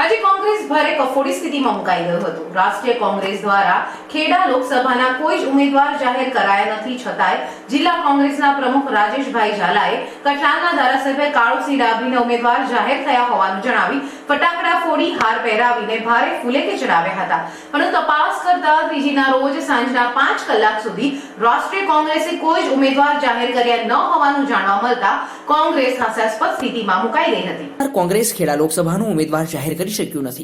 આજે કોંગ્રેસ ભારે કફોડી સ્થિતિમાં મુકાઈ ગયું હતું. રાષ્ટ્રીય કોંગ્રેસ દ્વારા ખેડા લોકસભાના કોઈ જ ઉમેદવાર જાહેર કરાયા નથી, છતાંય જિલ્લા કોંગ્રેસના પ્રમુખ રાજેશભાઈ ઝાલાએ કઠલાલના ધારાસભ્ય કાળુસિંહ ડાભીને ઉમેદવાર જાહેર થયા હોવાનું જણાવી ફટાકડા ફોડી હાર પહેરાવીને ભારે ફુલેકે ચડાવ્યા હતા. પરંતુ તપાસ કરતા ત્રીજીના રોજ સાંજના પાંચ કલાક સુધી રાષ્ટ્રીય કોંગ્રેસે કોઈ જ ઉમેદવાર જાહેર કર્યા ન હોવાનું જાણવા મળતા કોંગ્રેસ હાસ્યાસ્પદ સ્થિતિમાં મુકાઈ ગઈ હતી. કોંગ્રેસ ખેડા લોકસભાનો ઉમેદવાર જાહેર કરી શક્યું નથી.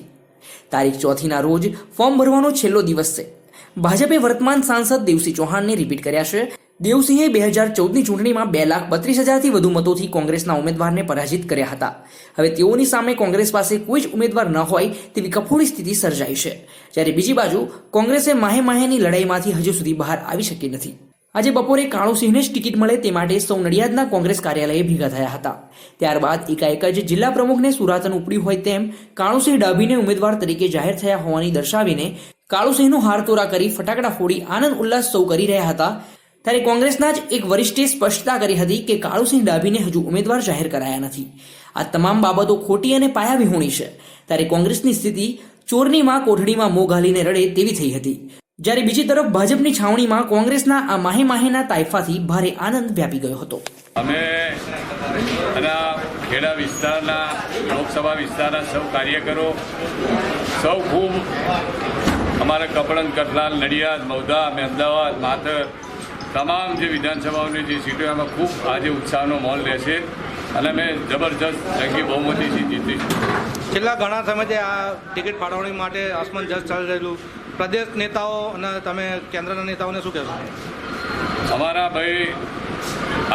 તારીખ ચોથીના રોજ ફોર્મ ભરવાનો છેલ્લો દિવસ છે. ભાજપે વર્તમાન સાંસદ દેવસિંહ ચૌહાણને રિપીટ કર્યા છે. દેવસિંહે બે હજાર ચૌદની ચૂંટણીમાં બે લાખ બત્રીસ હજારથી વધુ મતોથી કોંગ્રેસના ઉમેદવારને પરાજિત કર્યા હતા. હવે તેઓની સામે કોંગ્રેસ પાસે કોઈ જ ઉમેદવાર ન હોય તેવી કફોડી સ્થિતિ સર્જાઈ છે. જ્યારે બીજી બાજુ કોંગ્રેસે માહે માહેની લડાઈમાંથી હજુ સુધી બહાર આવી શકી નથી. આજે બપોરે કાળુસિંહને જ ટિકિટ મળે તે માટે સૌ નડિયાદના કોંગ્રેસ કાર્યાલયે ભેગા થયા હતા. ત્યારબાદ એકાએક જ જિલ્લા પ્રમુખને સુરાતન ઉપડ્યું હોય તેમ કાળુસિંહ ડાભીને ઉમેદવાર તરીકે જાહેર થયા હોવાની દર્શાવીને કાળુસિંહનો હારતોરા કરી ફટાકડા ફોડી આનંદ ઉલ્લાસ સૌ કરી રહ્યા હતા. ત્યારે કોંગ્રેસના જ એક વરિષ્ઠે સ્પષ્ટતા કરી હતી કે કાળુસિંહ ડાભીને હજુ ઉમેદવાર જાહેર કરાયા નથી. આ તમામ બાબતો ખોટી અને પાયાવિહોણી છે. ત્યારે કોંગ્રેસની સ્થિતિ ચોરનીમાં કોઠડીમાં મોં ઘાલીને રડે તેવી થઈ હતી. જ્યારે બીજી તરફ ભાજપની છાવણીમાં કોંગ્રેસના આ માહે માહેના તાઇફાથી ભારે આનંદ વ્યાપી ગયો હતો. અમે અને ખેડા વિસ્તારના લોકસભા વિસ્તારના સૌ કાર્યકરો સૌ ખૂબ અમારા કપડન કટલાલ નડિયાદ મૌદા અમે અમદાવાદ માથર તમામ જે વિધાનસભાઓની જે સીટો એમાં ખૂબ આજે ઉત્સાહનો મોલ રહેશે અને અમે જબરજસ્ત જંગી બહુમતીથી જીતીશું. છેલ્લા ઘણા સમયથી આ ટિકિટ ફાળવણી માટે અસમંજસ ચાલી રહેલું પ્રદેશ નેતાઓ અને તમે કેન્દ્રના નેતાઓને શું કહેશો? અમારા ભાઈ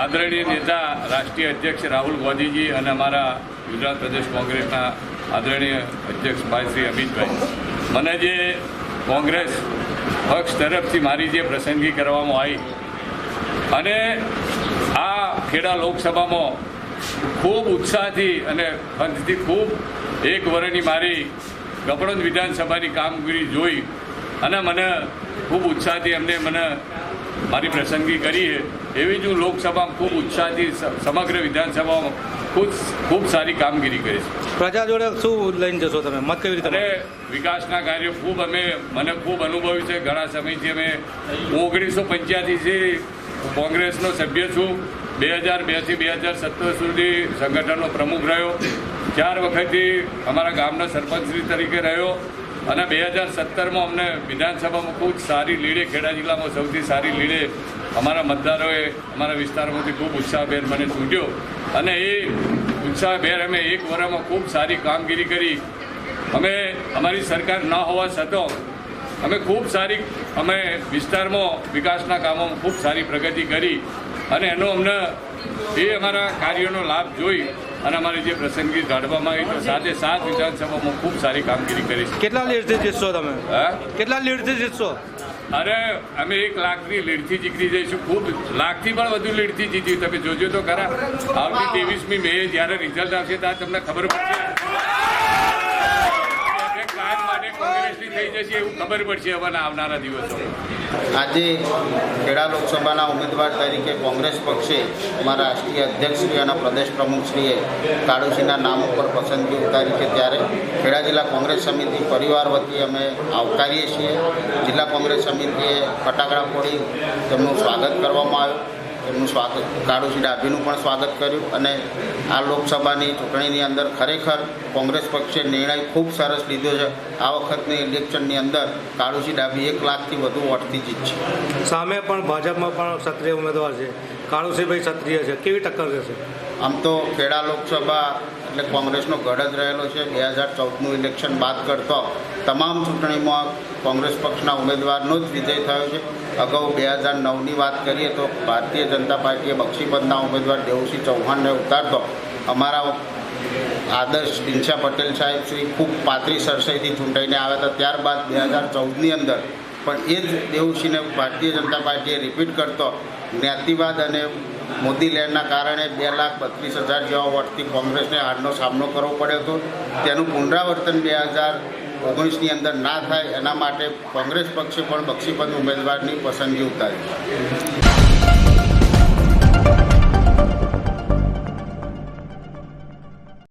આદરણીય નેતા, રાષ્ટ્રીય અધ્યક્ષ રાહુલ ગાંધીજી અને અમારા ગુજરાત પ્રદેશ કોંગ્રેસના આદરણીય અધ્યક્ષ ભાઈ શ્રી અમિતભાઈ. મને જે કોંગ્રેસ પક્ષ તરફથી મારી જે પસંદગી કરવામાં આવી અને આ ખેડા લોકસભામાં ખૂબ ઉત્સાહથી અને પંથથી ખૂબ એક વર્ષની મારી ગપડોદ વિધાનસભાની કામગીરી જોઈ અને મને ખૂબ ઉત્સાહથી એમને મને મારી પસંદગી કરી છે. એવી જ હું લોકસભામાં ખૂબ ઉત્સાહથી સમગ્ર વિધાનસભામાં ખૂબ ખૂબ સારી કામગીરી કરીશ પ્રજા જોડે શું લઈને જશો તમે? મત કેવી રીતે વિકાસના કાર્યો ખૂબ અમે મને ખૂબ અનુભવ્યું છે. ઘણા સમયથી અમે હું ઓગણીસો પંચ્યાસીથી કોંગ્રેસનો સભ્ય છું. બે હજાર બેથી બે હજાર સત્તર સુધી સંગઠનનો પ્રમુખ રહ્યો. ચાર વખતથી અમારા ગામના સરપંચશ્રી તરીકે રહ્યો. અને બે હજાર સત્તરમાં અમને વિધાનસભામાં ખૂબ સારી લીડે ખેડા જિલ્લામાં સૌથી સારી લીડે અમારા મતદારોએ અમારા વિસ્તારમાંથી ખૂબ ઉત્સાહભેર મને ચૂંટ્યો. અને એ ઉત્સાહભેર અમે એક વર્ષમાં ખૂબ સારી કામગીરી કરી. અમે અમારી સરકાર ન હોવા છતાં અમે ખૂબ સારી, અમે વિસ્તારમાં વિકાસના કામોમાં ખૂબ સારી પ્રગતિ કરી. અને એનો અમને એ અમારા કાર્યોનો લાભ જોઈ અને અમારી જે પસંદગી કાઢવામાં આવી તો સાથે સાત વિધાનસભામાં ખૂબ સારી કામગીરી કરી છે. કેટલા લીડથી જીતશો તમે? હા? કેટલા લીડથી જીતશો? અરે અમે એક લાખની લીડથી જીતી જઈશું. ખૂબ લાખથી પણ વધુ લીડથી જીતી તમે જોજો તો ખરા. આવતી ત્રેવીસમી મે જ્યારે રિઝલ્ટ આવશે ત્યારે તમને ખબર પડશે કે કાયમ આવનારા દિવસોમાં. આજે ખેડા લોકસભાના ઉમેદવાર તરીકે કોંગ્રેસ પક્ષે અમારા રાષ્ટ્રીય અધ્યક્ષશ્રી અને પ્રદેશ પ્રમુખશ્રીએ કાળુસિંહના નામ ઉપર પસંદગી ઉતારી છે. ત્યારે ખેડા જિલ્લા કોંગ્રેસ સમિતિ પરિવાર વતી અમે આવકારીએ છીએ. જિલ્લા કોંગ્રેસ સમિતિએ ફટાકડા ફોડી તેમનું સ્વાગત કરવામાં આવ્યું. તેમનું સ્વાગત કાળુસિંહ ડાભીનું પણ સ્વાગત કર્યું અને આ લોકસભાની ચૂંટણીની અંદર ખરેખર કોંગ્રેસ પક્ષે નિર્ણય ખૂબ સરસ લીધો છે. આ વખતની ઇલેક્શનની અંદર કાળુસિંહ ડાભી એક લાખથી વધુ વોટથી જીતશે સામે પણ ભાજપમાં પણ ક્ષત્રિય ઉમેદવાર છે. કાળુસિંહભાઈ ક્ષત્રિય છે. કેવી ટક્કર રહેશે? આમ તો ખેડા લોકસભા એટલે કોંગ્રેસનો ગઢ જ રહેલો છે. બે હજાર ચૌદનું ઇલેક્શન બાદ કરતો તમામ ચૂંટણીમાં કોંગ્રેસ પક્ષના ઉમેદવારનો જ વિજય થયો છે. અગાઉ બે હજાર નવની વાત કરીએ તો ભારતીય જનતા પાર્ટીએ બક્ષીપદના ઉમેદવાર દેવસિંહ ચૌહાણને ઉતારતો અમારા આદર્શ દિનશા પટેલ સાહેબ શ્રી ખૂબ પાતળી સરસાઈથી ચૂંટાઈને આવ્યા હતા. ત્યારબાદ બે હજાર ચૌદની અંદર પણ એ જ દેવસિંહને ભારતીય જનતા પાર્ટીએ રિપીટ કરતો જ્ઞાતિવાદ અને મોદી લેન્ડના કારણે બે લાખ બત્રીસ હજાર જેવા વોટથી કોંગ્રેસને હારનો સામનો કરવો પડ્યો હતો. તેનું પુનરાવર્તન બે હજાર ઓગણીસની અંદર ના થાય એના માટે કોંગ્રેસ પક્ષે પણ બક્ષીપદ ઉમેદવારની પસંદગી ઉતારી.